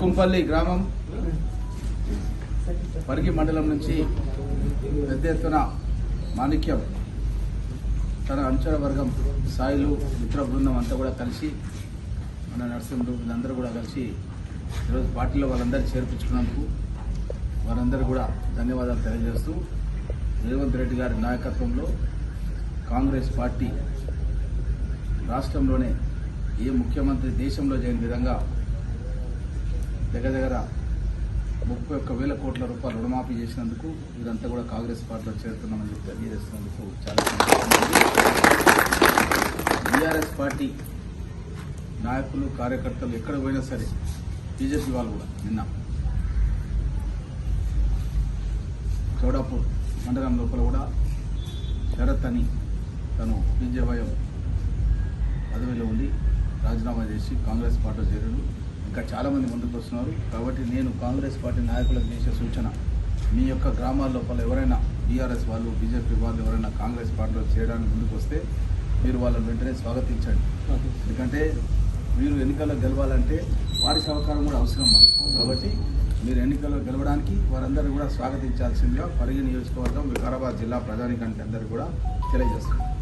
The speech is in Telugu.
కుంపల్లి గ్రామం పరిగి మండలం నుంచి పెద్ద ఎత్తున మాణిక్యం తన అనుచర వర్గం సాయిలు మిత్ర బృందం అంతా కూడా కలిసి మన నరసింహుడు వీళ్ళందరూ కూడా కలిసి ఈరోజు పార్టీలో వాళ్ళందరూ చేర్పించుకున్నందుకు వారందరూ కూడా ధన్యవాదాలు తెలియజేస్తూ రేవంత్ రెడ్డి గారి నాయకత్వంలో కాంగ్రెస్ పార్టీ రాష్ట్రంలోనే ఏ ముఖ్యమంత్రి దేశంలో చేయని విధంగా దగ్గర దగ్గర ముప్పై ఒక్క వేల కోట్ల రూపాయలు రుణమాఫీ చేసినందుకు ఇదంతా కూడా కాంగ్రెస్ పార్టీలో చేరుతున్నామని చెప్పి తెలియజేస్తున్నందుకు చాలా బీఆర్ఎస్ పార్టీ నాయకులు కార్యకర్తలు ఎక్కడ పోయినా సరే బీజేపీ వాళ్ళు కూడా నిన్న చౌడాపూర్ మండలం లోపల కూడా శరత్ అని తను బీజేవైఎం రాజీనామా చేసి కాంగ్రెస్ పార్టీలో చేరాడు ఇంకా చాలామంది ముందుకు వస్తున్నారు. కాబట్టి నేను కాంగ్రెస్ పార్టీ నాయకులకు చేసే సూచన మీ యొక్క గ్రామాల లోపల ఎవరైనా బీఆర్ఎస్ వాళ్ళు బీజేపీ వాళ్ళు ఎవరైనా కాంగ్రెస్ పార్టీలో చేయడానికి ముందుకు వస్తే మీరు వాళ్ళని వెంటనే స్వాగతించండి. ఎందుకంటే మీరు ఎన్నికల్లో గెలవాలంటే వారి సహకారం కూడా అవసరం కాబట్టి మీరు ఎన్నికల్లో గెలవడానికి వారందరూ కూడా స్వాగతించాల్సిందిగా పరిగి నియోజకవర్గం వికారాబాద్ జిల్లా ప్రజానికానికి అందరూ కూడా తెలియజేస్తున్నారు